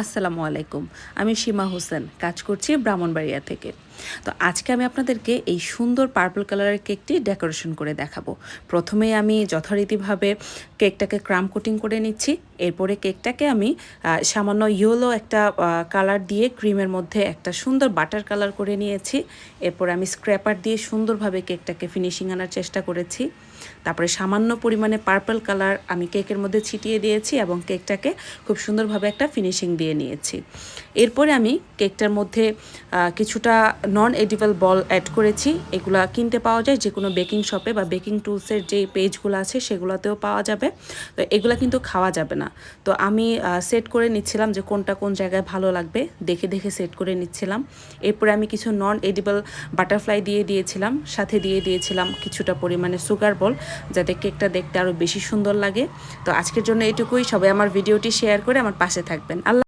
আসসালামু আলাইকুম। আমি সীমা হোসেন, কাজ করছি ব্রাহ্মণবাড়িয়া থেকে। তো আজকে আমি আপনাদেরকে এই সুন্দর পার্পল কালারের কেকটি ডেকোরেশন করে দেখাবো। প্রথমে আমি যথারীতিভাবে কেকটাকে ক্রাম কোটিং করে নিচ্ছি। এরপরে কেকটাকে আমি সামান্য ইয়েলো একটা কালার দিয়ে ক্রিমের মধ্যে একটা সুন্দর বাটার কালার করে নিয়েছি। এরপর আমি স্ক্র্যাপার দিয়ে সুন্দরভাবে কেকটাকে ফিনিশিং আনার চেষ্টা করেছি। তারপরে সামান্য পরিমাণে পার্পল কালার আমি কেকের মধ্যে ছিটিয়ে দিয়েছি এবং কেকটাকে খুব সুন্দরভাবে একটা ফিনিশিং দিয়ে নিয়েছি। এরপরে আমি কেকটার মধ্যে কিছুটা নন এডিবল বল অ্যাড করেছি। এগুলা কিনতে পাওয়া যায় যে কোনো বেকিং শপে বা বেকিং টুলসের যে পেজগুলো আছে সেগুলোতেও পাওয়া যাবে। তো এগুলা কিন্তু খাওয়া যাবে না। তো আমি সেট করে নিচ্ছিলাম যে কোনটা কোন জায়গায় ভালো লাগবে। দেখে দেখে সেট করে নিচ্ছিলাম। এরপরে আমি কিছু নন এডিবল বাটারফ্লাই দিয়ে দিয়েছিলাম। সাথে দিয়ে দিয়েছিলাম কিছুটা পরিমাণে সুগার বল যাতে কেকটা দেখতে আরও বেশি সুন্দর লাগে। তো আজকের জন্য এটুকুই। সবাই আমার ভিডিওটি শেয়ার করে আমার পাশে থাকবেন। আল্লাহ